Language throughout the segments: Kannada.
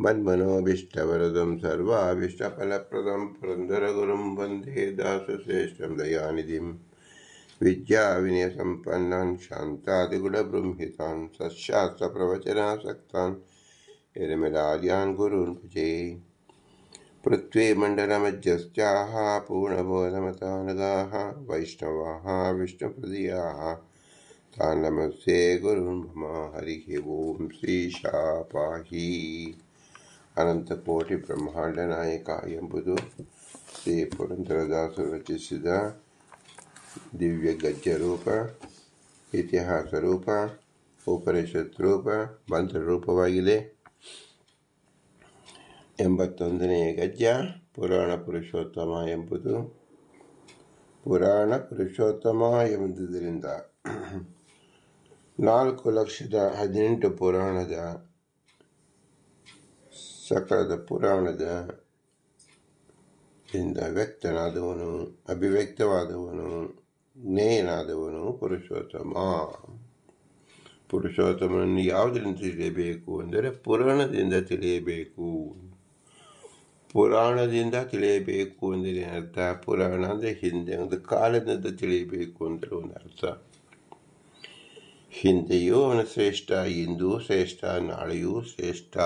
मन्मनोभीष्टवरदं सर्वाभीष्टफलप्रदं पुरन्दरगुरुं वंदे दासश्रेष्ठं दयानिधिं विद्याविनयसम्पन्नान् शान्तादिगुणबृंहितान् सशास्त्रप्रवचनासक्तान् निर्मलाद्यान् गुरून् भजे। पृथ्वीमण्डलमध्यस्याः पूर्णबोधमतानगाः, वैष्णवाः विष्णुप्रदीयाः तान् नमस्ते गुरुन् मम हरिः ओं श्रीशा पाहि ಅನಂತಕೋಟಿ ಬ್ರಹ್ಮಾಂಡ ನಾಯಕ ಎಂಬುದು ಶ್ರೀ ಪುರಂದರದಾಸರು ರಚಿಸಿದ ದಿವ್ಯ ಗದ್ಯ ರೂಪ, ಇತಿಹಾಸ ರೂಪ, ಉಪನಿಷತ್ ರೂಪ, ಮಂತ್ರ ರೂಪವಾಗಿದೆ. ಎಂಬತ್ತೊಂದನೆಯ ಗದ್ಯ, ಪುರಾಣ ಪುರುಷೋತ್ತಮ ಎಂಬುದು. ಪುರಾಣ ಪುರುಷೋತ್ತಮ ಎಂಬುದರಿಂದ ನಾಲ್ಕು ಲಕ್ಷದ ಹದಿನೆಂಟು ಪುರಾಣದ ಸಕಲದ ಪುರಾಣದ ಇಂದ ವ್ಯಕ್ತನಾದವನು, ಅಭಿವ್ಯಕ್ತವಾದವನು, ಜ್ಞೇಯನಾದವನು ಪುರುಷೋತ್ತಮ. ಪುರುಷೋತ್ತಮನನ್ನು ಯಾವುದರಿಂದ ತಿಳಿಯಬೇಕು ಅಂದರೆ ಪುರಾಣದಿಂದ ತಿಳಿಯಬೇಕು. ಪುರಾಣದಿಂದ ತಿಳಿಯಬೇಕು ಅಂದರೆ ಅರ್ಥ, ಪುರಾಣ ಅಂದರೆ ಹಿಂದೆ ಒಂದು ಕಾಲದಿಂದ ತಿಳಿಯಬೇಕು ಅಂದರೆ ಒಂದು ಅರ್ಥ. ಹಿಂದೆಯೂ ಅವನ ಶ್ರೇಷ್ಠ, ಇಂದೂ ಶ್ರೇಷ್ಠ, ನಾಳೆಯೂ ಶ್ರೇಷ್ಠ.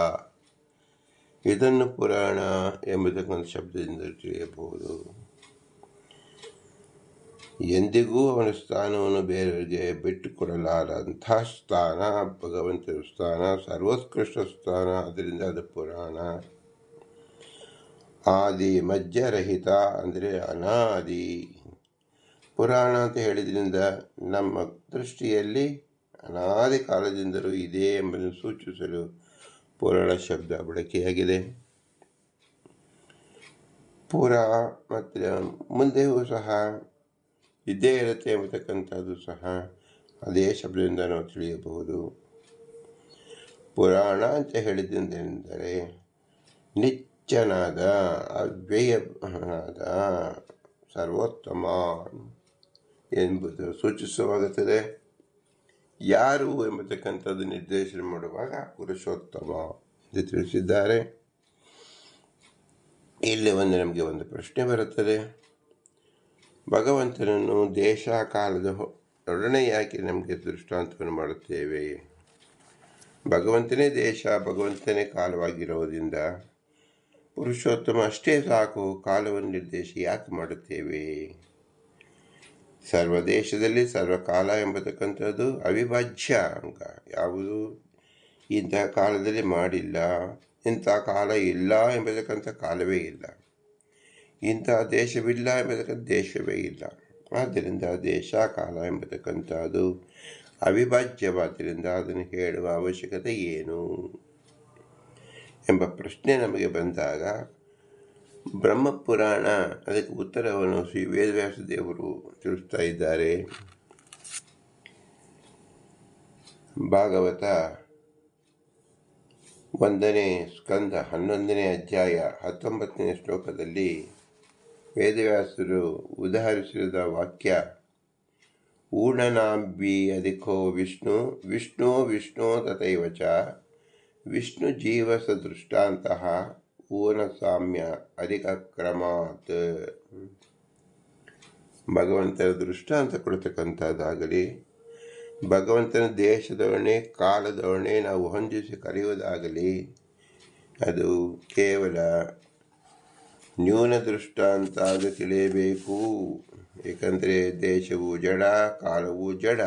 ಇದನ್ನು ಪುರಾಣ ಎಂಬುದಕ್ಕೊಂದು ಶಬ್ದದಿಂದ ತಿಳಿಯಬಹುದು. ಎಂದಿಗೂ ಅವನ ಸ್ಥಾನವನ್ನು ಬೇರೆಯವರಿಗೆ ಬಿಟ್ಟುಕೊಡಲಾರಂಥ ಸ್ಥಾನ, ಭಗವಂತನ ಸ್ಥಾನ, ಸರ್ವೋತ್ಕೃಷ್ಟ ಸ್ಥಾನ ಅದರಿಂದ ಅದು ಪುರಾಣ. ಆದಿ ಮಜ್ಜರಹಿತ ಅಂದರೆ ಅನಾದಿ. ಪುರಾಣ ಅಂತ ಹೇಳಿದ್ರಿಂದ ನಮ್ಮ ದೃಷ್ಟಿಯಲ್ಲಿ ಅನಾದಿ ಕಾಲದಿಂದಲೂ ಇದೆ ಎಂಬುದನ್ನು ಸೂಚಿಸಲು ಪುರಾಣ ಶಬ್ದ ಬಳಕೆಯಾಗಿದೆ ಪುರ ಮತ್ತು ಮುಂದೆಯೂ ಸಹ ಇದ್ದೇ ಇರುತ್ತೆ ಎಂಬತಕ್ಕಂಥದ್ದು ಸಹ ಅದೇ ಶಬ್ದದಿಂದ ನಾವು ತಿಳಿಯಬಹುದು. ಪುರಾಣ ಅಂತ ಹೇಳಿದ್ದೆಂದರೆ ನಿಚ್ಚನಾದ, ಅವ್ಯಯನಾದ, ಸರ್ವೋತ್ತಮ ಎಂಬುದು ಸೂಚಿಸುವಾಗುತ್ತದೆ ಯಾರು ಎಂಬತಕ್ಕಂಥದ್ದು ನಿರ್ದೇಶನ ಮಾಡುವಾಗ ಪುರುಷೋತ್ತಮ ಎಂದು ತಿಳಿಸಿದ್ದಾರೆ. ಇಲ್ಲಿ ಒಂದು ನಮಗೆ ಒಂದು ಪ್ರಶ್ನೆ ಬರುತ್ತದೆ. ಭಗವಂತನನ್ನು ದೇಶ ಕಾಲದ ಒಡನೆ ಯಾಕೆ ನಮಗೆ ದೃಷ್ಟಾಂತವನ್ನು ಮಾಡುತ್ತೇವೆ? ಭಗವಂತನೇ ದೇಶ, ಭಗವಂತನೇ ಕಾಲವಾಗಿರುವುದರಿಂದ ಪುರುಷೋತ್ತಮ ಅಷ್ಟೇ ಸಾಕು, ಕಾಲವನ್ನು ನಿರ್ದೇಶ ಯಾಕೆ ಮಾಡುತ್ತೇವೆ? ಸರ್ವ ದೇಶದಲ್ಲಿ ಸರ್ವಕಾಲ ಎಂಬತಕ್ಕಂಥದ್ದು ಅವಿಭಾಜ್ಯ ಅಂಗ. ಯಾವುದು ಇಂತಹ ಕಾಲದಲ್ಲಿ ಮಾಡಿಲ್ಲ, ಇಂಥ ಕಾಲ ಇಲ್ಲ ಎಂಬತಕ್ಕಂಥ ಕಾಲವೇ ಇಲ್ಲ. ಇಂಥ ದೇಶವಿಲ್ಲ ಎಂಬತಕ್ಕಂಥ ದೇಶವೇ ಇಲ್ಲ. ಆದ್ದರಿಂದ ದೇಶ, ಕಾಲ ಎಂಬತಕ್ಕಂಥದ್ದು ಅವಿಭಾಜ್ಯವಾದ್ದರಿಂದ ಅದನ್ನು ಹೇಳುವ ಅವಶ್ಯಕತೆ ಏನು? ಎಂಬ ಪ್ರಶ್ನೆ ನಮಗೆ ಬಂದಾಗ ಬ್ರಹ್ಮಪುರಾಣ, ಅದಕ್ಕೆ ಉತ್ತರವನ್ನು ಶ್ರೀ ವೇದವ್ಯಾಸ ದೇವರು ತಿಳಿಸ್ತಾ ಇದ್ದಾರೆ. ಭಾಗವತ ಒಂದನೇ ಸ್ಕಂದ, ಹನ್ನೊಂದನೇ ಅಧ್ಯಾಯ, ಹತ್ತೊಂಬತ್ತನೇ ಶ್ಲೋಕದಲ್ಲಿ ವೇದವ್ಯಾಸರು ಉದಾಹರಿಸಿದ ವಾಕ್ಯ, ಊಣನಾಂಬಿ ಅಧಿಕೋ ವಿಷ್ಣು ವಿಷ್ಣು ವಿಷ್ಣು ತಥೈವಚ, ವಿಷ್ಣು ಜೀವಸ ಸದೃಷ್ಟಾಂತಹ ಊನ ಸಾಮ್ಯ ಅಧಿಕ ಕ್ರಮಾತ್ ಭಗವಂತನ ದೃಷ್ಟಾಂತ ಕೊಡ್ತಕ್ಕಂಥದ್ದಾಗಲಿ, ಭಗವಂತನ ದೇಶದವಣೆ, ಕಾಲದವಣೆ ನಾವು ಹೊಂದಿಸಿ ಕರೆಯುವುದಾಗಲಿ ಅದು ಕೇವಲ ನ್ಯೂನ ದೃಷ್ಟಾಂತ ಅದು ತಿಳಿಯಬೇಕು. ಏಕೆಂದರೆ ದೇಶವು ಜಡ, ಕಾಲವು ಜಡ.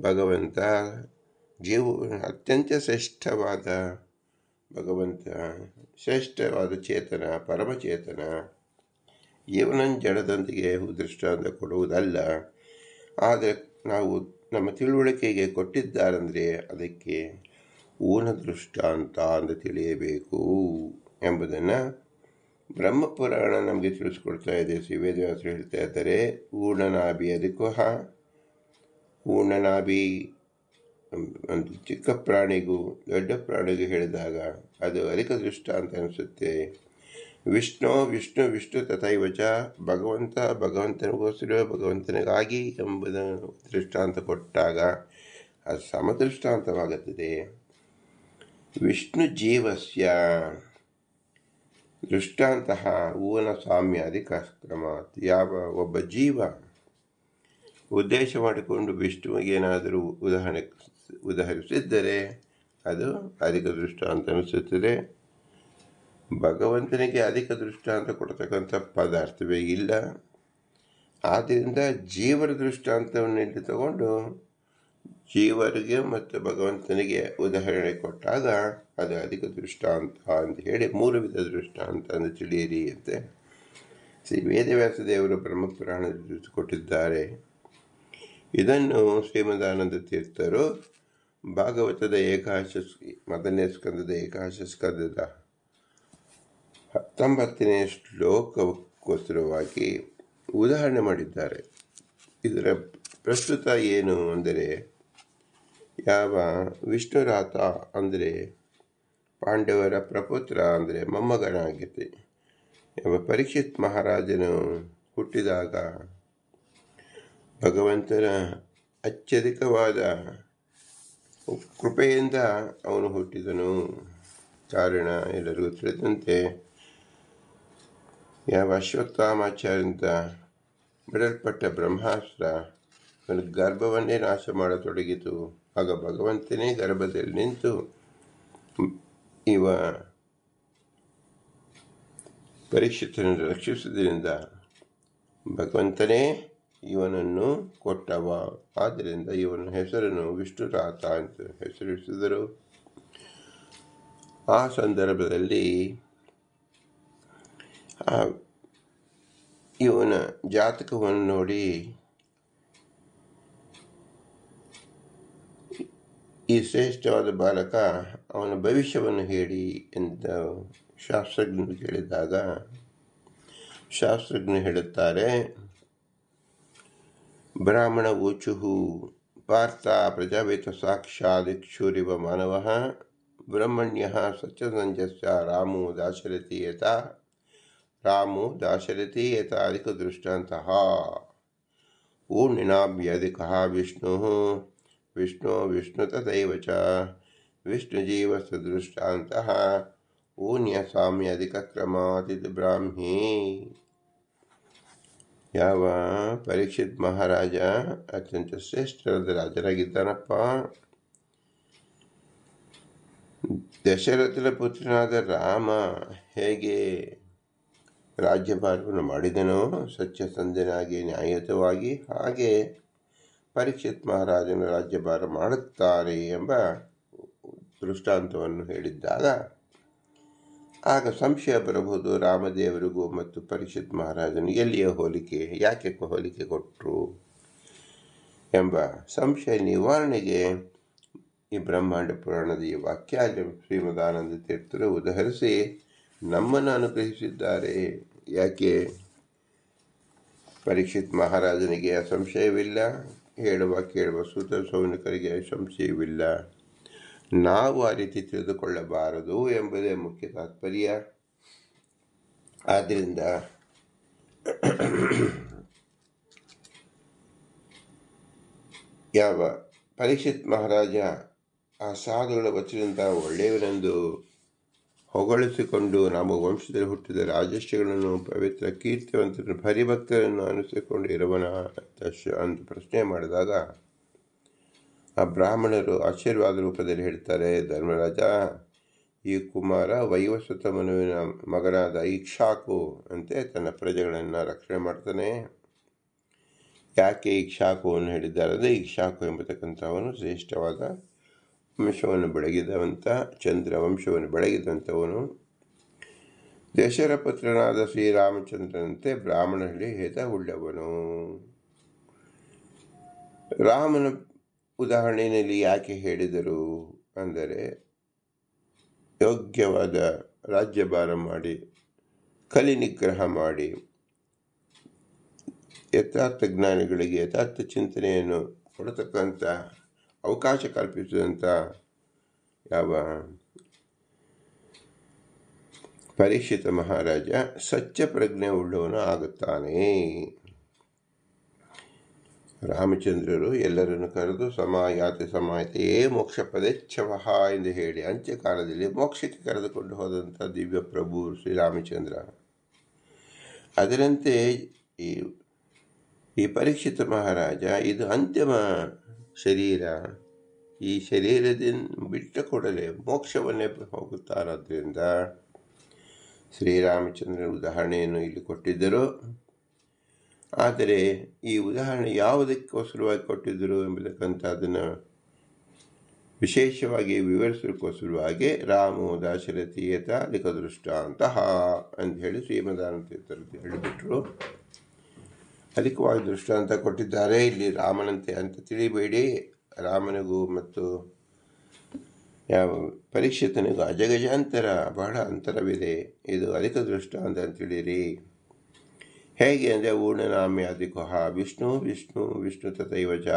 ಭಗವಂತ ಜೀವ ಅತ್ಯಂತ ಶ್ರೇಷ್ಠವಾದ ಭಗವಂತ ಶ್ರೇಷ್ಠವಾದ ಚೇತನ ಪರಮಚೇತನ ಇವನನ್ನು ಜಡದೊಂದಿಗೆ ದೃಷ್ಟಾಂತ ಕೊಡುವುದಲ್ಲ. ಆದರೆ ನಾವು ನಮ್ಮ ತಿಳುವಳಿಕೆಗೆ ಕೊಟ್ಟಿದ್ದಾರೆಂದರೆ ಅದಕ್ಕೆ ಊನ ದೃಷ್ಟಾಂತ ಅಂತ ತಿಳಿಯಬೇಕು ಎಂಬುದನ್ನು ಬ್ರಹ್ಮಪುರಾಣ ನಮಗೆ ತಿಳಿಸ್ಕೊಡ್ತಾ ಇದೆ. ಶ್ರೀ ವೇದವ್ಯಾಸರು ಹೇಳ್ತಾ ಇದ್ದಾರೆ, ಊರ್ಣನಾಭಿ ಅದಕ್ಕೂ ಹ ಊರ್ಣನಾಭಿ ಒಂದು ಚಿಕ್ಕ ಪ್ರಾಣಿಗೂ ದೊಡ್ಡ ಪ್ರಾಣಿಗೂ ಹೇಳಿದಾಗ, ಅದು ಅಧಿಕ ದೃಷ್ಟ ಅಂತ ಅನಿಸುತ್ತೆ. ವಿಷ್ಣು ವಿಷ್ಣು ವಿಷ್ಣು ತಥೈವಜ ಚ ಭಗವಂತ, ಭಗವಂತನಿಗೋಸ್ಕರ, ಭಗವಂತನಿಗಾಗಿ ಎಂಬುದನ್ನು ದೃಷ್ಟಾಂತ ಕೊಟ್ಟಾಗ, ಅದು ಸಮದೃಷ್ಟಾಂತವಾಗುತ್ತದೆ. ವಿಷ್ಣು ಜೀವಸ್ಯ, ದೃಷ್ಟಾಂತ ಊನ ಸಾಮ್ಯಾದಿ ಕ್ರಮ ಯಾವ ಒಬ್ಬ ಜೀವ ಉದ್ದೇಶ ಮಾಡಿಕೊಂಡು ವಿಷ್ಣುವಿಗೆ ಏನಾದರೂ ಉದಾಹರಣೆ ಉದಾಹರಿಸಿದ್ದರೆ ಅದು ಅಧಿಕ ದೃಷ್ಟಾಂತ ಅನಿಸುತ್ತದೆ. ಭಗವಂತನಿಗೆ ಅಧಿಕ ದೃಷ್ಟಾಂತ ಕೊಡ್ತಕ್ಕಂಥ ಪದಾರ್ಥವೇ ಇಲ್ಲ. ಆದ್ದರಿಂದ ಜೀವನ ದೃಷ್ಟಾಂತವನ್ನು ಇಲ್ಲಿ ತಗೊಂಡು ಜೀವರಿಗೆ ಮತ್ತು ಭಗವಂತನಿಗೆ ಉದಾಹರಣೆ ಕೊಟ್ಟಾಗ ಅದು ಅಧಿಕ ದೃಷ್ಟಾಂತ ಅಂತ ಹೇಳಿ ಮೂರು ವಿಧ ದೃಷ್ಟಾಂತ ಅಂತ ತಿಳಿಯಿರಿ ಅಂತೆ ಶ್ರೀ ವೇದವ್ಯಾಸ ದೇವರು ಬ್ರಹ್ಮಪುರಾಣದಲ್ಲಿ ಕೊಟ್ಟಿದ್ದಾರೆ. ಇದನ್ನು ಶ್ರೀಮದಾನಂದ ತೀರ್ಥರು ಭಾಗವತದ ಏಕಾಶ ಮೊದಲನೇ ಸ್ಕಂದದ ಏಕಾಶ ಸ್ಕಂದದ ಹತ್ತೊಂಬತ್ತನೇ ಶ್ಲೋಕಕ್ಕೋಸ್ಕರವಾಗಿ ಉದಾಹರಣೆ ಮಾಡಿದ್ದಾರೆ. ಇದರ ಪ್ರಸ್ತುತ ಏನು ಅಂದರೆ, ಯಾವ ವಿಷ್ಣುರಾತ ಅಂದರೆ ಪಾಂಡವರ ಪ್ರಪುತ್ರ ಅಂದರೆ ಮೊಮ್ಮಗನಾಗಿದೆ ಎಂಬ ಪರೀಕ್ಷಿತ್ ಮಹಾರಾಜನು ಹುಟ್ಟಿದಾಗ ಭಗವಂತನ ಅತ್ಯಧಿಕವಾದ ಕೃಪೆಯಿಂದ ಅವನು ಹುಟ್ಟಿದನು. ಕಾರಣ ಎಲ್ಲರಿಗೂ ತಿಳಿದಂತೆ ಯಾವ ಅಶ್ವತ್ಥಾಮಾಚಾರ್ಯಂತ ಬಿಡಲ್ಪಟ್ಟ ಬ್ರಹ್ಮಾಸ್ತ್ರ ಅವನ ಗರ್ಭವನ್ನೇ ನಾಶ ಮಾಡತೊಡಗಿತು ಆಗ ಭಗವಂತನೇ ಗರ್ಭದಲ್ಲಿ ನಿಂತು ಇವ ಪರೀಕ್ಷಿತನನ್ನು ರಕ್ಷಿಸುವುದರಿಂದ ಭಗವಂತನೇ ಇವನನ್ನು ಕೊಟ್ಟವ. ಆದ್ದರಿಂದ ಇವನ ಹೆಸರನ್ನು ವಿಷ್ಣುರಾತ ಅಂತ ಹೆಸರಿಸಿದರು. ಆ ಸಂದರ್ಭದಲ್ಲಿ ಇವನ ಜಾತಕವನ್ನು ನೋಡಿ, ಈ ಶ್ರೇಷ್ಠವಾದ ಬಾಲಕ ಅವನ ಭವಿಷ್ಯವನ್ನು ಹೇಳಿ ಎಂದು ಶಾಸ್ತ್ರಜ್ಞರು ಕೇಳಿದಾಗ, ಶಾಸ್ತ್ರಜ್ಞರು ಹೇಳುತ್ತಾರೆ ब्राह्मण ऊचु पार्थ साक्षा साक्षादिक्षुरिव मानव। ब्रह्मण्य सत्यसंजस्य रामो दाशरथि यथा। रामो दाशरथि यथाधिकदृष्टान्तः। ऊर्णिनाभ्यधिकः विष्णुः विष्णो। विष्णु तथैव च। विष्णुजीवस्तदृष्टान्तः ब्राह्मी ಯಾವ ಪರೀಕ್ಷಿತ್ ಮಹಾರಾಜ ಅತ್ಯಂತ ಶ್ರೇಷ್ಠರಾದ ರಾಜರಾಗಿದ್ದಾನಪ್ಪ ದಶರಥನ ಪುತ್ರನಾದ ರಾಮ ಹೇಗೆ ರಾಜ್ಯಭಾರವನ್ನು ಮಾಡಿದನೋ ಸತ್ಯಸಂಧನಾಗಿ ನ್ಯಾಯಯುತವಾಗಿ ಹಾಗೆ ಪರೀಕ್ಷಿತ್ ಮಹಾರಾಜನ ರಾಜ್ಯಭಾರ ಮಾಡುತ್ತಾರೆ ಎಂಬ ದೃಷ್ಟಾಂತವನ್ನು ಹೇಳಿದ್ದಾಗ ಆಗ ಸಂಶಯ ಬರಬಹುದು. ರಾಮದೇವರಿಗೂ ಮತ್ತು ಪರಿಷತ್ ಮಹಾರಾಜನು ಎಲ್ಲಿಯ ಹೋಲಿಕೆ, ಯಾಕೆ ಹೋಲಿಕೆ ಕೊಟ್ಟರು ಎಂಬ ಸಂಶಯ ನಿವಾರಣೆಗೆ ಈ ಬ್ರಹ್ಮಾಂಡ ಪುರಾಣದ ಈ ವಾಕ್ಯಾಲ ಶ್ರೀಮದಾನಂದ ತೀರ್ಥರು ಉದಾಹರಿಸಿ, ನಮ್ಮನ್ನು ಅನುಗ್ರಹಿಸಿದ್ದಾರೆ. ಯಾಕೆ? ಪರೀಕ್ಷಿತ್ ಮಹಾರಾಜನಿಗೆ ಸಂಶಯವಿಲ್ಲ ಹೇಳುವ ಕೇಳುವ ಸೂತ್ರ ಸೌನಿಕರಿಗೆ ಸಂಶಯವಿಲ್ಲ ನಾವು ಆ ರೀತಿ ತಿಳಿದುಕೊಳ್ಳಬಾರದು ಎಂಬುದೇ ಮುಖ್ಯ ತಾತ್ಪರ್ಯ. ಆದ್ದರಿಂದ ಯಾವ ಪರೀಕ್ಷಿತ್ ಮಹಾರಾಜ ಆ ಸಾಧುಗಳ ವಚನದಿಂದ ಒಳ್ಳೆಯವನೆಂದು ಹೊಗಳಿಸಿಕೊಂಡು ನಮ್ಮ ವಂಶದಲ್ಲಿ ಹುಟ್ಟಿದ ರಾಜಶ್ರೀಗಳನ್ನು ಪವಿತ್ರ ಕೀರ್ತಿವಂತರನ್ನು ಭರಿಭಕ್ತರನ್ನು ಅನಿಸಿಕೊಂಡು ಇರುವನ ಅಂತ ಪ್ರಶ್ನೆ ಮಾಡಿದಾಗ ಆ ಬ್ರಾಹ್ಮಣರು ಆಶೀರ್ವಾದ ರೂಪದಲ್ಲಿ ಹೇಳ್ತಾರೆ, ಧರ್ಮರಾಜ, ಈ ಕುಮಾರ ವೈವಸ್ವತ ಮನುವಿನ ಮಗನಾದ ಇಕ್ಷಾಕು ಅಂತೆ ತನ್ನ ಪ್ರಜೆಗಳನ್ನು ರಕ್ಷಣೆ ಮಾಡ್ತಾನೆ. ಯಾಕೆ ಇಕ್ಷಾಕುವನ್ನು ಹೇಳಿದ್ದಾರೆ ಅಂದರೆ ಇಕ್ಷಾಕು ಎಂಬತಕ್ಕಂಥವನು ಶ್ರೇಷ್ಠವಾದ ವಂಶವನ್ನು ಬೆಳಗಿದವಂಥ ಚಂದ್ರ ವಂಶವನ್ನು ಬೆಳಗಿದಂಥವನು. ದಶರ ಪುತ್ರನಾದ ಶ್ರೀರಾಮಚಂದ್ರನಂತೆ ಬ್ರಾಹ್ಮಣರಲ್ಲಿ ಹೇತ ಉಳ್ಳವನು. ರಾಮನ ಉದಾಹರಣೆಯಲ್ಲಿ ಯಾಕೆ ಹೇಳಿದರು ಅಂದರೆ ಯೋಗ್ಯವಾದ ರಾಜ್ಯಭಾರ ಮಾಡಿ, ಕಲಿ ನಿಗ್ರಹ ಮಾಡಿ, ಯಥಾರ್ಥ ಜ್ಞಾನಿಗಳಿಗೆ ಯಥಾರ್ಥ ಚಿಂತನೆಯನ್ನು ಕೊಡತಕ್ಕಂಥ ಅವಕಾಶ ಕಲ್ಪಿಸಿದಂಥ ಯಾವ ಪರೀಕ್ಷಿತ ಮಹಾರಾಜ ಸತ್ಯ ಪ್ರಜ್ಞೆ ಉಳ್ಳವನು ಆಗುತ್ತಾನೆ. ರಾಮಚಂದ್ರರು ಎಲ್ಲರನ್ನು ಕರೆದು, ಸಮಾಯಾತಿ ಸಮಾಯತೆಯೇ ಮೋಕ್ಷ ಪದೇಚ್ಛವಹ ಎಂದು ಹೇಳಿ ಅಂತ್ಯಕಾಲದಲ್ಲಿ ಮೋಕ್ಷಕ್ಕೆ ಕರೆದುಕೊಂಡು ಹೋದಂಥ ದಿವ್ಯ ಪ್ರಭು ಶ್ರೀರಾಮಚಂದ್ರ. ಅದರಂತೆ ಈ ಈ ಪರೀಕ್ಷಿತ ಮಹಾರಾಜ, ಇದು ಅಂತಿಮ ಶರೀರ. ಈ ಶರೀರದಿಂದ ಬಿಟ್ಟ ಕೂಡಲೇ ಮೋಕ್ಷವನ್ನೇ ಹೋಗುತ್ತಾರಾದ್ದರಿಂದ ಶ್ರೀರಾಮಚಂದ್ರನ ಉದಾಹರಣೆಯನ್ನು ಇಲ್ಲಿ ಕೊಟ್ಟಿದ್ದರು. ಆದರೆ ಈ ಉದಾಹರಣೆ ಯಾವುದಕ್ಕೋಸ್ಕರವಾಗಿ ಕೊಟ್ಟಿದ್ದರು ಎಂಬತಕ್ಕಂಥದ್ದನ್ನು ವಿಶೇಷವಾಗಿ ವಿವರಿಸಲಿಕ್ಕೋಸ್ಕರವಾಗಿ ರಾಮು ದಾಶರಥಿಯತ ಅಂತ ಹೇಳಿ ಶ್ರೀಮದಾನತೀರ್ಥರು ಹೇಳಿಬಿಟ್ರು. ಅಧಿಕವಾಗಿ ದೃಷ್ಟಾಂತ ಕೊಟ್ಟಿದ್ದಾರೆ. ಇಲ್ಲಿ ರಾಮನಂತೆ ಅಂತ ತಿಳಿಬೇಡಿ. ರಾಮನಿಗೂ ಮತ್ತು ಯಾವ ಪರೀಕ್ಷಿತನಿಗೂ ಅಜಗಜಾಂತರ ಬಹಳ ಅಂತರವಿದೆ. ಇದು ಅಧಿಕ ದೃಷ್ಟಾಂತ ಅಂತ ತಿಳಿಯಿರಿ. ಹೇಗೆ ಅಂದರೆ ಊರ್ಣನಾಮ್ಯಾದಿಕುಹ ವಿಷ್ಣು ವಿಷ್ಣು ವಿಷ್ಣು ತಥೈವಜ,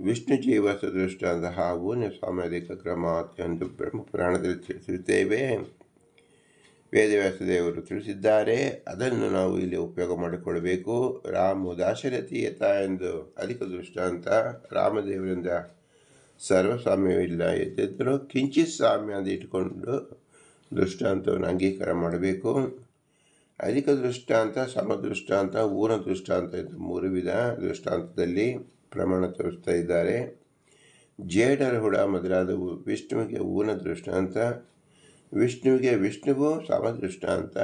ವಿಷ್ಣು ಜೀವ ಸದೃಷ್ಟಾಂತಹ ಊರ್ಣ ಸಾಮಾಜಿಕ ಕ್ರಮ ಎಂದು ಬ್ರಹ್ಮ ಪುರಾಣದಲ್ಲಿ ವೇದವ್ಯಾಸ ವೇದವ್ಯಾಸದೇವರು ತಿಳಿಸಿದ್ದಾರೆ. ಅದನ್ನು ನಾವು ಇಲ್ಲಿ ಉಪಯೋಗ ಮಾಡಿಕೊಳ್ಳಬೇಕು. ರಾಮ ದಾಶರಥಿಯತ ಎಂದು ಅಧಿಕ ದೃಷ್ಟಾಂತ. ರಾಮದೇವರಿಂದ ಸರ್ವಸಾಮ್ಯವಿಲ್ಲ ಎದ್ದಿದ್ದರೂ ಕಿಂಚಿತ್ ಸಾಮ್ಯ ಅಂತ ಇಟ್ಟುಕೊಂಡು ದೃಷ್ಟಾಂತವನ್ನು ಅಂಗೀಕಾರ ಮಾಡಬೇಕು. ಅಧಿಕ ದೃಷ್ಟಾಂತ ಸಮದೃಷ್ಟಾಂತ ಊರ ದೃಷ್ಟಾಂತ ಇದು ಮೂರು ವಿಧ ದೃಷ್ಟಾಂತದಲ್ಲಿ ಪ್ರಮಾಣ ತೋರಿಸ್ತಾ ಇದ್ದಾರೆ. ಜೇಡರ ಹುಡ ಮೊದಲಾದವು ವಿಷ್ಣುವಿಗೆ ಊನ ದೃಷ್ಟಾಂತ, ವಿಷ್ಣುವಿಗೆ ವಿಷ್ಣುವು ಸಮದೃಷ್ಟಾಂತ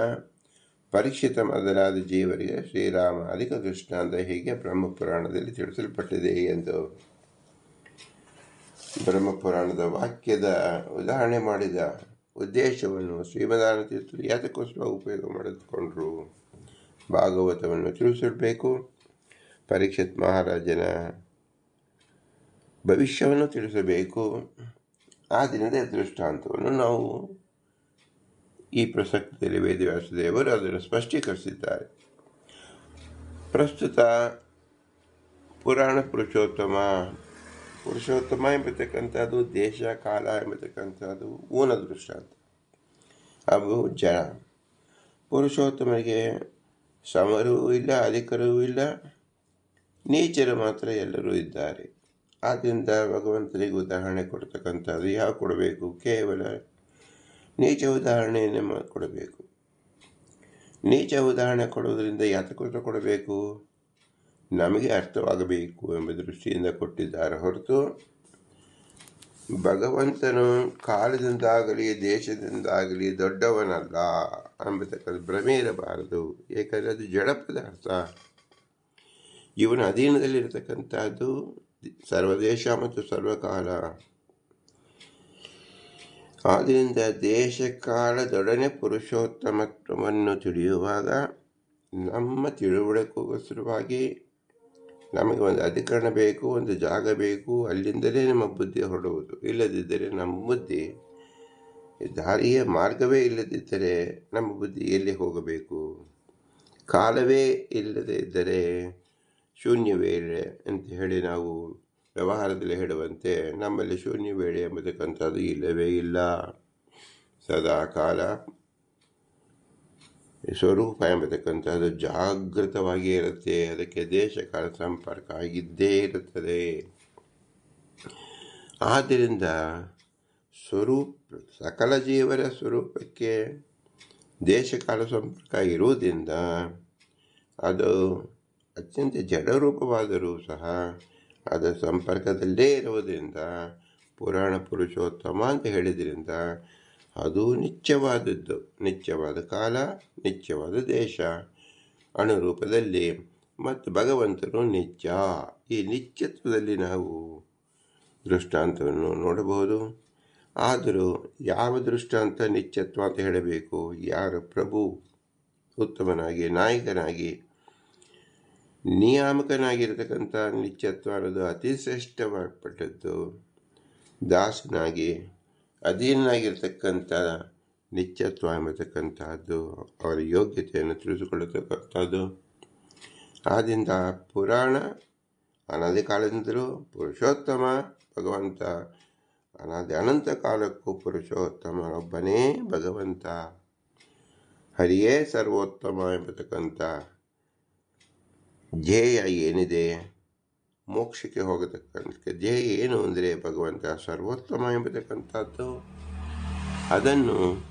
ಪರೀಕ್ಷಿತ ಮೊದಲಾದ ಜೀವರಿಗೆ ಶ್ರೀರಾಮ ಅಧಿಕ ದೃಷ್ಟಾಂತ ಹೀಗೆ ಬ್ರಹ್ಮಪುರಾಣದಲ್ಲಿ ತಿಳಿಸಲ್ಪಟ್ಟಿದೆ ಎಂದು ಬ್ರಹ್ಮಪುರಾಣದ ವಾಕ್ಯದ ಉದಾಹರಣೆ ಮಾಡಿದ ಉದ್ದೇಶವನ್ನು ಶ್ರೀಮದಾನ ತೀರ್ಥರು ಯಾತಕ್ಕೋಸ್ಕರ ಉಪಯೋಗ ಮಾಡಿಕೊಂಡ್ರು ಭಾಗವತವನ್ನು ತಿಳಿಸಿಡಬೇಕು ಪರೀಕ್ಷಿತ್ ಮಹಾರಾಜನ ಭವಿಷ್ಯವನ್ನು ತಿಳಿಸಬೇಕು. ಆ ದಿನದ ದೃಷ್ಟಾಂತವನ್ನು ನಾವು ಈ ಪ್ರಸಕ್ತಿಯಲ್ಲಿ ವೇದವ್ಯಾಸದೇವರು ಅದನ್ನು ಸ್ಪಷ್ಟೀಕರಿಸಿದ್ದಾರೆ. ಪ್ರಸ್ತುತ ಪುರಾಣ ಪುರುಷೋತ್ತಮ ಪುರುಷೋತ್ತಮ ಎಂಬತಕ್ಕಂಥದ್ದು, ದೇಶ, ಕಾಲ ಎಂಬತಕ್ಕಂಥದ್ದು ಊನ ದೃಷ್ಟಾಂತ. ಹಾಗೂ ಜನ. ಪುರುಷೋತ್ತಮರಿಗೆ ಸಮರೂ ಇಲ್ಲ, ಅಧಿಕರೂ ಇಲ್ಲ. ನೀಚರು ಮಾತ್ರ ಎಲ್ಲರೂ ಇದ್ದಾರೆ. ಆದ್ದರಿಂದ ಭಗವಂತನಿಗೆ ಉದಾಹರಣೆ ಕೊಡ್ತಕ್ಕಂಥದ್ದು ಯಾವ ಕೊಡಬೇಕು? ಕೇವಲ ನೀಚ ಉದಾಹರಣೆಯನ್ನೇ ಕೊಡಬೇಕು. ನೀಚ ಉದಾಹರಣೆ ಕೊಡೋದರಿಂದ ಯಾತಕೃತ ಕೊಡಬೇಕು? ನಮಗೆ ಅರ್ಥವಾಗಬೇಕು ಎಂಬ ದೃಷ್ಟಿಯಿಂದ ಕೊಟ್ಟಿದ್ದಾರೆ ಹೊರತು ಭಗವಂತನು ಕಾಲದಿಂದಾಗಲಿ ದೇಶದಿಂದಾಗಲಿ ದೊಡ್ಡವನಲ್ಲ ಅಂಬತಕ್ಕಂಥ ಭ್ರಮೆ ಇರಬಾರದು. ಏಕೆಂದರೆ ಅದು ಜಡ ಪದಾರ್ಥ. ಇವನ ಅಧೀನದಲ್ಲಿರತಕ್ಕಂಥದ್ದು ಸರ್ವದೇಶ ಮತ್ತು ಸರ್ವಕಾಲ. ಆದ್ದರಿಂದ ದೇಶಕಾಲದೊಡನೆ ಪುರುಷೋತ್ತಮತ್ವವನ್ನು ತಿಳಿಯುವಾಗ ನಮ್ಮ ತಿಳುವಳಿಕೋಸ್ಕರವಾಗಿ ನಮಗೆ ಒಂದು ಅಧಿಕರಣ ಬೇಕು, ಒಂದು ಜಾಗ ಬೇಕು. ಅಲ್ಲಿಂದಲೇ ನಮ್ಮ ಬುದ್ಧಿ ಹೊರಡುವುದು. ಇಲ್ಲದಿದ್ದರೆ ನಮ್ಮ ಬುದ್ಧಿ ದಾರಿಯ ಮಾರ್ಗವೇ ಇಲ್ಲದಿದ್ದರೆ ನಮ್ಮ ಬುದ್ಧಿ ಎಲ್ಲಿ ಹೋಗಬೇಕು? ಕಾಲವೇ ಇಲ್ಲದೇ ಇದ್ದರೆ ಶೂನ್ಯ ವೇಳೆ ಅಂತ ಹೇಳಿ ನಾವು ವ್ಯವಹಾರದಲ್ಲಿ ಹೇಳುವಂತೆ ನಮ್ಮಲ್ಲಿ ಶೂನ್ಯ ವೇಳೆ ಎಂಬತಕ್ಕಂಥದ್ದು ಇಲ್ಲವೇ ಇಲ್ಲ. ಸದಾ ಕಾಲ ಸ್ವರೂಪ ಎಂಬತಕ್ಕಂಥದ್ದು ಜಾಗೃತವಾಗಿ ಇರುತ್ತೆ. ಅದಕ್ಕೆ ದೇಶಕಾಲ ಸಂಪರ್ಕ ಆಗಿದ್ದೇ ಇರುತ್ತದೆ. ಆದ್ದರಿಂದ ಸ್ವರೂಪ, ಸಕಲ ಜೀವರ ಸ್ವರೂಪಕ್ಕೆ ದೇಶಕಾಲ ಸಂಪರ್ಕ ಇರುವುದರಿಂದ ಅದು ಅತ್ಯಂತ ಜಡರೂಪವಾದರೂ ಸಹ ಅದರ ಸಂಪರ್ಕದಲ್ಲೇ ಇರುವುದರಿಂದ ಪುರಾಣ ಪುರುಷೋತ್ತಮ ಅಂತ ಹೇಳಿದ್ರಿಂದ ಅದು ನಿತ್ಯವಾದದ್ದು. ನಿತ್ಯವಾದ ಕಾಲ, ನಿತ್ಯವಾದ ದೇಶ. ಅಣುರೂಪದಲ್ಲಿ ಮತ್ತು ಭಗವಂತನು ನಿತ್ಯ. ಈ ನಿತ್ಯತ್ವದಲ್ಲಿ ನಾವು ದೃಷ್ಟಾಂತವನ್ನು ನೋಡಬಹುದು. ಆದರೂ ಯಾವ ದೃಷ್ಟಾಂತ ನಿತ್ಯತ್ವ ಅಂತ ಹೇಳಬೇಕು? ಯಾರು? ಪ್ರಭು. ಉತ್ತಮನಾಗಿ, ನಾಯಕನಾಗಿ, ನಿಯಾಮಕನಾಗಿರತಕ್ಕಂಥ ನಿತ್ಯತ್ವ ಅನ್ನೋದು ಅತಿ ಶ್ರೇಷ್ಠವಾಗಪಟ್ಟದ್ದು ದಾಸನಾಗಿ ಅಧೀನಾಗಿರ್ತಕ್ಕಂಥ ನಿತ್ಯತ್ವ ಎಂಬತಕ್ಕಂತಹದ್ದು ಅವರ ಯೋಗ್ಯತೆಯನ್ನು ತಿಳಿದುಕೊಳ್ಳತಕ್ಕಂಥದ್ದು. ಆದ್ದರಿಂದ ಪುರಾಣ, ಅನಾದಿ ಕಾಲದಿಂದಲೂ ಪುರುಷೋತ್ತಮ, ಭಗವಂತ ಅನಾದಿ ಅನಂತ ಕಾಲಕ್ಕೂ ಪುರುಷೋತ್ತಮನೊಬ್ಬನೇ ಭಗವಂತ. ಹರಿಯೇ ಸರ್ವೋತ್ತಮ ಎಂಬತಕ್ಕಂಥ ಧ್ಯೇಯ ಏನಿದೆ? ಮೋಕ್ಷಕ್ಕೆ ಹೋಗತಕ್ಕಂಥ ಧ್ಯೇಯ ಏನು ಅಂದರೆ ಭಗವಂತ ಸರ್ವೋತ್ತಮ ಎಂಬತಕ್ಕಂಥದ್ದು. ಅದನ್ನು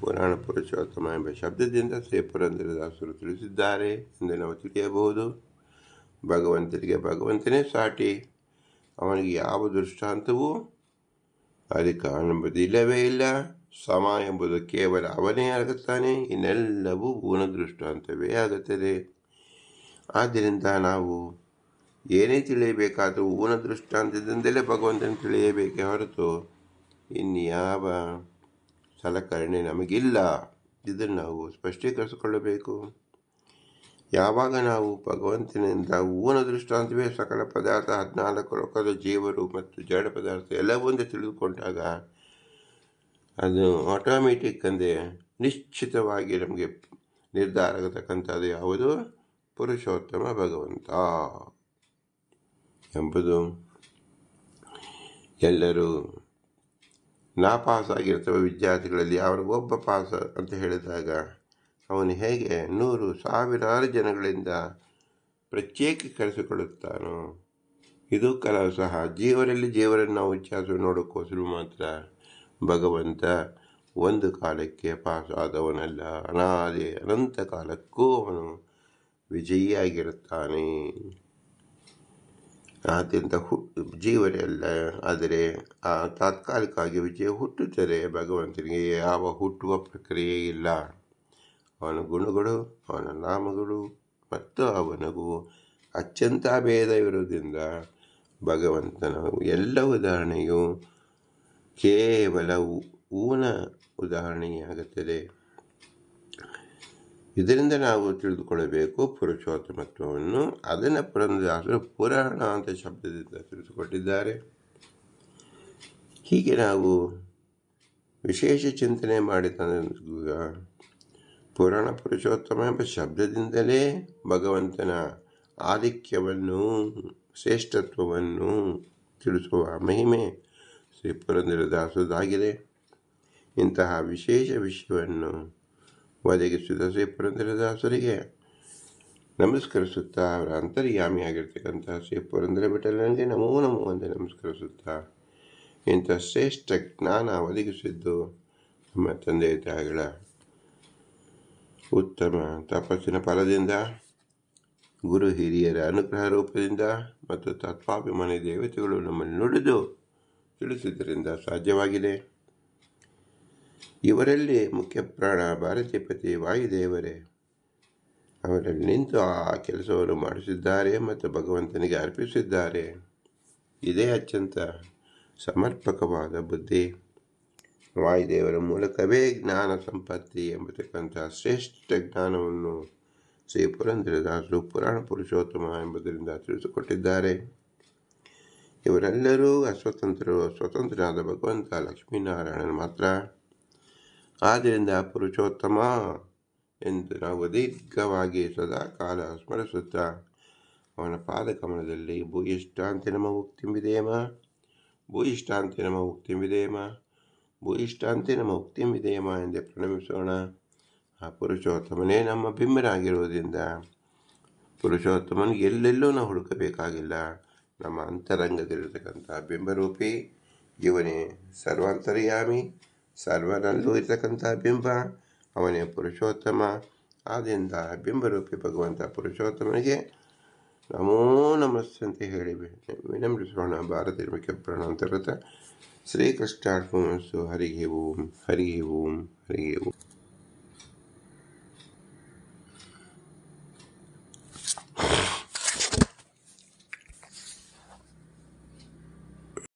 ಪುರಾಣ ಪುರುಷೋತ್ತಮ ಎಂಬ ಶಬ್ದದಿಂದ ಶ್ರೀ ಪುರಂದರದಾಸರು ತಿಳಿಸಿದ್ದಾರೆ ಎಂದು ನಾವು ತಿಳಿಯಬಹುದು. ಭಗವಂತನಿಗೆ ಭಗವಂತನೇ ಸಾಟಿ. ಅವನಿಗೆ ಯಾವ ದೃಷ್ಟಾಂತವೂ ಅದಕ್ಕೆ ಇಲ್ಲವೇ ಇಲ್ಲ. ಸಮ ಎಂಬುದು ಕೇವಲ ಅವನೇ ಆಗುತ್ತಾನೆ. ಇನ್ನೆಲ್ಲವೂ ಊನ ದೃಷ್ಟಾಂತವೇ ಆಗುತ್ತದೆ. ಆದ್ದರಿಂದ ನಾವು ಏನೇ ತಿಳಿಯಬೇಕಾದರೂ ಊನ ದೃಷ್ಟಾಂತದಿಂದಲೇ ಭಗವಂತನ ತಿಳಿಯಬೇಕೇ ಹೊರತು ಇನ್ಯಾವ ಸಲಕರಣೆ ನಮಗಿಲ್ಲ. ಇದನ್ನು ನಾವು ಸ್ಪಷ್ಟೀಕರಿಸಿಕೊಳ್ಳಬೇಕು. ಯಾವಾಗ ನಾವು ಭಗವಂತನಿಂದ ಊನ ದೃಷ್ಟಾಂತವೇ ಸಕಲ ಪದಾರ್ಥ, ಹದಿನಾಲ್ಕು ಲೋಕದ ಜೀವರು ಮತ್ತು ಜಡ ಪದಾರ್ಥ ಎಲ್ಲವೊಂದು ತಿಳಿದುಕೊಂಡಾಗ ಅದು ಆಟೋಮೆಟಿಕ್ ಅಂದರೆ ನಿಶ್ಚಿತವಾಗಿ ನಮಗೆ ನಿರ್ಧಾರ ಆಗತಕ್ಕಂಥದ್ದು ಯಾವುದು? ಪುರುಷೋತ್ತಮ ಭಗವಂತ. ಎಂಬುದು ಎಲ್ಲರೂ ನಾಪಾಸ್ ಆಗಿರ್ತವೆ ವಿದ್ಯಾರ್ಥಿಗಳಲ್ಲಿ, ಅವರು ಒಬ್ಬ ಪಾಸ್ ಅಂತ ಹೇಳಿದಾಗ ಅವನು ಹೇಗೆ ನೂರು ಸಾವಿರಾರು ಜನಗಳಿಂದ ಪ್ರತ್ಯೇಕ ಕರೆಸಿಕೊಳ್ಳುತ್ತಾನೋ ಇದು ಕೆಲವು ಸಹ. ಜೀವರಲ್ಲಿ ಜೀವರನ್ನು ನಾವು ವ್ಯತ್ಯಾಸ ನೋಡೋಕ್ಕೋಸ್ಕರ ಮಾತ್ರ. ಭಗವಂತ ಒಂದು ಕಾಲಕ್ಕೆ ಪಾಸ್ ಆದವನಲ್ಲ ಅನಾದಿ ಅನಂತ ಕಾಲಕ್ಕೂ ಅವನು ವಿಜಯಿಯಾಗಿರುತ್ತಾನೆ. ಆದ್ಯಂತ ಹು ಜೀವರೆಲ್ಲ ಆದರೆ ಆ ತಾತ್ಕಾಲಿಕವಾಗಿ ವಿಜಯ ಹುಟ್ಟುತ್ತದೆ ಭಗವಂತನಿಗೆ ಯಾವ ಹುಟ್ಟುವ ಪ್ರಕ್ರಿಯೆ ಇಲ್ಲ. ಅವನ ಗುಣಗಳು, ಅವನ ನಾಮಗಳು ಮತ್ತು ಅವನಿಗೂ ಅತ್ಯಂತ ಭೇದವಿರುವುದರಿಂದ ಭಗವಂತನ ಎಲ್ಲ ಉದಾಹರಣೆಯು ಕೇವಲ ಊನ ಉದಾಹರಣೆಯಾಗುತ್ತದೆ. ಇದರಿಂದ ನಾವು ತಿಳಿದುಕೊಳ್ಳಬೇಕು ಪುರುಷೋತ್ತಮತ್ವವನ್ನು ಅದನ್ನು ಪುರಂದಾಸರು ಪುರಾಣ ಅಂತ ಶಬ್ದದಿಂದ ತಿಳಿದುಕೊಟ್ಟಿದ್ದಾರೆ ಹೀಗೆ ನಾವು ವಿಶೇಷ ಚಿಂತನೆ ಮಾಡಿದ ಪುರಾಣ ಪುರುಷೋತ್ತಮ ಎಂಬ ಶಬ್ದದಿಂದಲೇ ಭಗವಂತನ ಆಧಿಕ್ಯವನ್ನು, ಶ್ರೇಷ್ಠತ್ವವನ್ನು ತಿಳಿಸುವ ಮಹಿಮೆ ಶ್ರೀ ಪುರಂದರದಾಸದಾಗಿದೆ ಇಂತಹ ವಿಶೇಷ ವಿಷಯವನ್ನು ಒದಗಿಸಿದ ಪುರಂದರದಾಸರಿಗೆ ನಮಸ್ಕರಿಸುತ್ತಾ ಅವರ ಅಂತರ್ಯಾಮಿಯಾಗಿರ್ತಕ್ಕಂಥ ಶ್ರೀ ಪುರಂದರ ಬಿಟ್ಟಲನಿಗೆ ನಮೋ ನಮೋ ಅಂತ ನಮಸ್ಕರಿಸುತ್ತಾ ಇಂಥ ಶ್ರೇಷ್ಠ ಜ್ಞಾನ ಒದಗಿಸಿದ್ದು ನಮ್ಮ ತಂದೆ ತಾಯಿಗಳ ಉತ್ತಮ ತಪಸ್ಸಿನ ಫಲದಿಂದ, ಗುರು ಹಿರಿಯರ ಅನುಗ್ರಹ ರೂಪದಿಂದ ಮತ್ತು ತತ್ವಾಭಿಮಾನಿ ದೇವತೆಗಳು ನಮ್ಮನ್ನು ನುಡಿದು ತಿಳಿಸಿದ್ದರಿಂದ ಸಾಧ್ಯವಾಗಿದೆ. ಇವರಲ್ಲಿ ಮುಖ್ಯ ಪ್ರಾಣ ಭಾರತೀಪತಿ ವಾಯುದೇವರೇ. ಅವರಲ್ಲಿ ನಿಂತು ಆ ಕೆಲಸವನ್ನು ಮಾಡಿಸಿದ್ದಾರೆ ಮತ್ತು ಭಗವಂತನಿಗೆ ಅರ್ಪಿಸಿದ್ದಾರೆ. ಇದೇ ಅತ್ಯಂತ ಸಮರ್ಪಕವಾದ ಬುದ್ಧಿ. ವಾಯುದೇವರ ಮೂಲಕವೇ ಜ್ಞಾನ ಸಂಪತ್ತಿ ಎಂಬತಕ್ಕಂಥ ಶ್ರೇಷ್ಠ ಜ್ಞಾನವನ್ನು ಶ್ರೀ ಪುರಂದ್ರದಾಸರು ಪುರಾಣ ಪುರುಷೋತ್ತಮ ಎಂಬುದರಿಂದ ತಿಳಿಸಿಕೊಟ್ಟಿದ್ದಾರೆ ಇವರೆಲ್ಲರೂ ಅಸ್ವತಂತ್ರರು ಸ್ವತಂತ್ರನಾದ ಭಗವಂತ ಲಕ್ಷ್ಮೀನಾರಾಯಣನು ಮಾತ್ರ. ಆದ್ದರಿಂದ ಪುರುಷೋತ್ತಮ ಎಂದು ನಾವು ದೀರ್ಘವಾಗಿ ಸದಾ ಕಾಲ ಸ್ಮರಿಸುತ್ತಾ ಅವನ ಪಾದಕಮಲದಲ್ಲಿ ಭೂಯಿಷ್ಟಾಂತಿ ನಮ್ಮ ಮುಕ್ತಿಂಬಿದೇಮ ಭೂಯಿಷ್ಟಾಂತಿ ನಮ್ಮ ಮುಕ್ತಿಂಬಿದೇಮ ಭೂಯಿಷ್ಟಾಂತಿ ನಮ್ಮ ಮುಕ್ತಿಂಬಿದೇಮ ಎಂದೇ ಪ್ರಣಮಿಸೋಣ. ಆ ಪುರುಷೋತ್ತಮನೇ ನಮ್ಮ ಬಿಂಬನಾಗಿರುವುದರಿಂದ ಪುರುಷೋತ್ತಮನಿಗೆ ಎಲ್ಲೆಲ್ಲೂ ನಾವು ಹುಡುಕಬೇಕಾಗಿಲ್ಲ. ನಮ್ಮ ಅಂತರಂಗದಲ್ಲಿರತಕ್ಕಂಥ ಬಿಂಬರೂಪಿ, ಇವನೇ ಸರ್ವಾಂತರ್ಯಾಮಿ. ಸರ್ವರಲ್ಲೂ ಇರತಕ್ಕಂಥ ಬಿಂಬ, ಅವನೇ ಪುರುಷೋತ್ತಮ. ಆದ್ದರಿಂದ ಬಿಂಬರೂಪಿ ಭಗವಂತ ಪುರುಷೋತ್ತಮನಿಗೆ ನಮೋ ನಮಸ್ತೆ ಅಂತ ಹೇಳಿ ವಿನಮ್ರಿಸೋಣ. ಭಾರತೀಯ ಮುಖ್ಯ ಪ್ರಣಾಂತರತ ಶ್ರೀಕೃಷ್ಣಾರ್ಪಣಸ್ಸು ಹರಿಗೆ ಓಂ ಹರಿಗೆ ಓಂ ಹರಿಗೆ ಓಂ.